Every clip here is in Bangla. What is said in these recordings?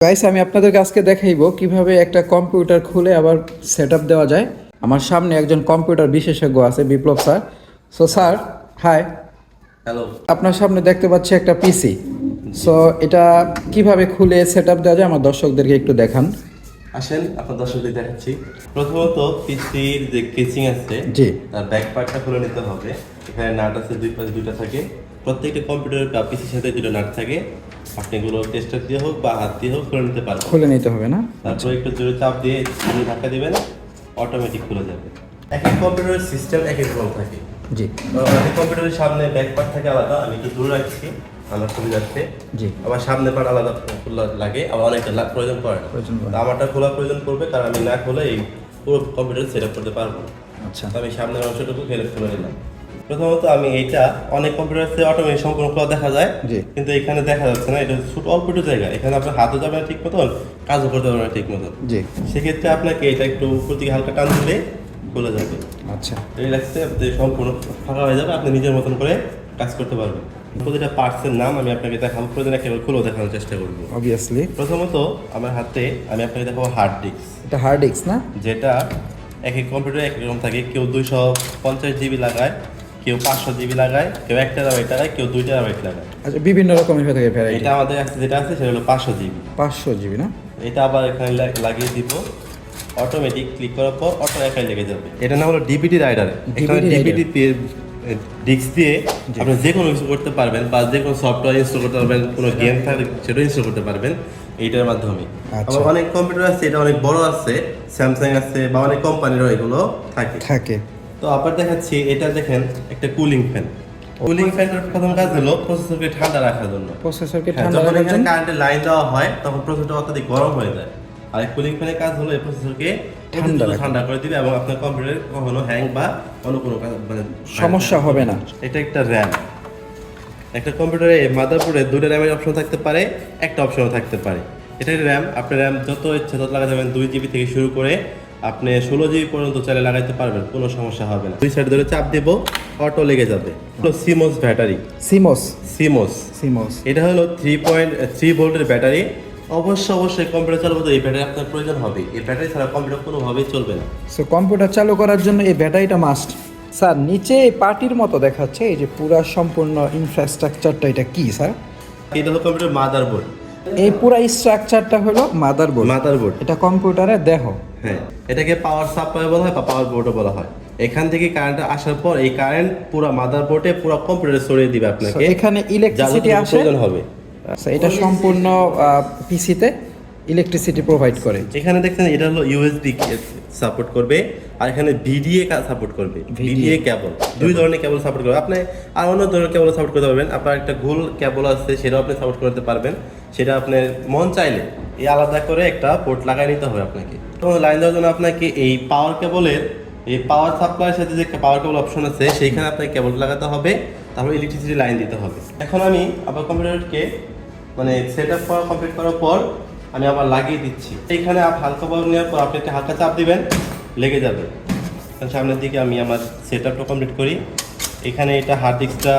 গাইস আমি আপনাদেরকে আজকে দেখাইবো কীভাবে একটা কম্পিউটার খুলে আবার সেট দেওয়া যায়। আমার সামনে একজন কম্পিউটার বিশেষজ্ঞ আছে Biplob sir. So sir hi hello আপনার সামনে দেখতে পাচ্ছি একটা পিসি সো এটা কীভাবে খুলে সেট দেওয়া যায় আমার দর্শকদেরকে একটু দেখান। আসেন আপনার দর্শকদের দেখাচ্ছি। প্রথমত পিসির যে কেচিং আছে জি। তার ব্যাক পার্টটা খুলে নিতে হবে। এখানে নাট আছে দুই পাশে দুইটা থাকে। প্রত্যেকটা কম্পিউটার বা পিসির সাথে দুটো নাট থাকে। আপনি এগুলো টেস্টার দিয়ে হোক বা হাত দিয়ে হোক খুলে নিতে পারবেন। খুলে নিতে হবে না? তারপর একটু জোরে চাপ দিয়ে ধাক্কা দিবেন অটোমেটিক খুলে যাবে। এক এক কম্পিউটারের সিস্টেম এক এক রকম থাকে। জি। অনেক কম্পিউটারের সামনে ব্যাক পার্ট থাকে আলাদা আমি একটু দূরে রাখছি আমার সুবিধার্থে। জি। আবার সামনে পার্ট আলাদা খোলা লাগে আবার অনেকটা প্রয়োজন পড়ে না। প্রয়োজন আমারটা খোলা প্রয়োজন পড়বে কারণ আমি না খুলে এই পুরো কম্পিউটার সেট আপ করতে পারব আচ্ছা। তো আমি সামনের অংশটুকু ফেলে খুলে নিলাম। প্রথমত আমি এইটা অনেক কম্পিউটার অটোমেটিক সম্পূর্ণ খোলা দেখা যায়। জি। কিন্তু এখানে দেখা যাচ্ছে না এটা ছোট অল্প একটু জায়গা। এখানে আপনার হাতও যাবে না ঠিক মতন কাজও করতে পারবে না ঠিক মতন। জি। সেক্ষেত্রে আপনাকে এটা একটু উপর দিকে হালকা টান দিলে খুলে যাবে। আচ্ছা। রিল্যাক্সে আপনি সম্পূর্ণ ফাঁকা হয়ে যাবে আপনি নিজের মতন করে কাজ করতে পারবেন। প্রতিটা পার্টসের নাম আমি আপনাকে দেখাবো প্রতিদিন একেবারে খুলেও দেখানোর চেষ্টা করব। অবভিয়াসলি প্রথমত আমার হাতে আমি আপনাকে দেখাবো হার্ড ডিস্ক এটা হার্ড ডিস্ক না? যেটা এক এক কম্পিউটারে এক রকম থাকে কেউ দুইশো পঞ্চাশ জিবি লাগায় কেউ পাঁচশো জিবি লাগায় কেউ এক টেরাবাইট লাগায় কেউ দুই টেরাবাইট লাগায়। আচ্ছা বিভিন্ন রকমের হয়ে থাকে ভ্যারাইটি এটা আমাদের কাছে যেটা আছে সেটা হলো পাঁচশো জিবি। পাঁচশো জিবি না? এটা আবার এখানে লাগিয়ে দিব। অটোমেটিক ক্লিক করার পর অটো একাই লেগে যাবে। এটা নাম হলো ডিবিটি রাইডার এখানে ডিবিটি দিয়ে ডিস্ক দিয়ে আপনি যে কোনো কিছু করতে পারবেন বা যে কোনো সফটওয়্যার ইনস্টল করতে পারবেন কোনো গেম থাকলে সেটাও ইনস্টল করতে পারবেন এইটার মাধ্যমে। আচ্ছা। আবার অনেক কম্পিউটার আছে এটা অনেক বড় আছে স্যামসাং আছে বা অনেক কোম্পানিরও এগুলো থাকে। থাকে। তো আবার দেখাচ্ছি এটা দেখেন একটা কুলিং ফ্যান কুলিং ফ্যানের প্রথম কাজ হলো প্রসেসরকে ঠান্ডা রাখার জন্য। প্রসেসরকে হ্যাঁ, ঠান্ডা যখন রাখার এখানে জন্য। কারেন্টের লাইন দেওয়া হয় তখন প্রসেসরটা অত্যাধিক গরম হয়ে যায়। আর কুলিং ফ্যানের কাজ হলো এই প্রসেসরকে ঠান্ডা ঠান্ডা করে দিবে এবং আপনার কম্পিউটারে কখনো হ্যাং বা অন্য কোনো মানে সমস্যা হবে না। এটা একটা র্যাম একটা কম্পিউটারে মাদারবোর্ডে দুটো র্যামের অপশন থাকতে পারে একটা অপশনও থাকতে পারে। এটা র্যাম আপনার র্যাম যত ইচ্ছে তত লাগাতে পারবেন দুই জিবি থেকে শুরু করে আপনি ষোলো জিবি পর্যন্ত চাইলে লাগাইতে পারবেন কোনো সমস্যা হবে না। দুই সাইড ধরে চাপ দেব অটো লেগে যাবে। CMOS battery. CMOS CMOS CMOS এটা হলো থ্রি পয়েন্ট থ্রি ভোল্টের ব্যাটারি। অবশ্যই অবশ্যই কম্পিউটার চালাবো তো এই ব্যাটারি আপনার প্রয়োজন হবে। এই ব্যাটারি ছাড়া কম্পিউটার কোনোভাবেই চলবে না। সো কম্পিউটার চালু করার জন্য এই ব্যাটারিটা মাস্ট স্যার নিচে পার্টির মতো দেখাচ্ছে এই যে পুরা সম্পূর্ণ ইনফ্রাস্ট্রাকচারটা এটা কি স্যার? এটা হলো কম্পিউটার মাদারবোর্ড এই পুরো স্ট্রাকচারটা হলো মাদারবোর্ড মাদারবোর্ড এটা কম্পিউটারের দেহ। হ্যাঁ এটাকে পাওয়ার সাপ্লাই বলা হয় বা পাওয়ার বোর্ডও বলা হয়। এখান থেকে কারেন্ট আসার পর এই কারেন্ট পুরো মাদারবোর্ডে পুরো কম্পিউটারে ছড়িয়ে দিবে আপনাকে। এখানে ইলেকট্রিসিটি আসে হবে। আচ্ছা এটা সম্পূর্ণ পিসিতে ইলেকট্রিসিটি প্রোভাইড করে। এখানে দেখছেন এটা হলো ইউএসবি সাপোর্ট করবে আর এখানে ভিডিএ সাপোর্ট করবে। ভিডিএ কেবল। দুই ধরনের কেবল সাপোর্ট করবে। আপনি আর অন্য ধরনের কেবল সাপোর্ট করতে পারবেন। আপনার একটা গোল কেবল আছে সেটাও আপনি সাপোর্ট করতে পারবেন। সেটা আপনি মন চাইলে এই আলাদা করে একটা পোর্ট লাগাই নিতে হবে আপনাকে। তো লাইন দেওয়ার জন্য আপনাকে এই পাওয়ার কেবলের এই পাওয়ার সাপ্লাইয়ের সাথে যে পাওয়ার কেবল অপশন আছে সেইখানে আপনাকে কেবল লাগাতে হবে। তারপর ইলেকট্রিসিটি লাইন দিতে হবে। এখন আমি আবার কম্পিউটারকে মানে সেট আপ করা কমপ্লিট করার পর আমি আবার লাগিয়ে দিচ্ছি। এইখানে আপ হালকা পাওয়ার নেওয়ার পর আপনি একটা হালকা চাপ দিবেন লেগে যাবে। সামনের দিকে আমি আমার সেট আপটা কমপ্লিট করি। এখানে এটা হার্ড ডিস্কটা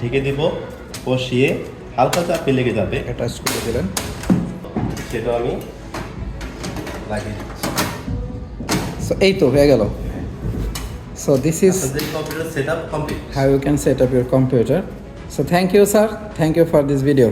ঢেকে দিব বসিয়ে হালকা চাপে লেগে যাবে। অ্যাটাচ করে দিলেন। সেটাও আমি লাগিয়ে দিচ্ছি। সো এই তো হয়ে গেল। সো দিস ইজ আপনাদের computer set up complete how you can set up your computer. So thank you sir. Thank you for this video.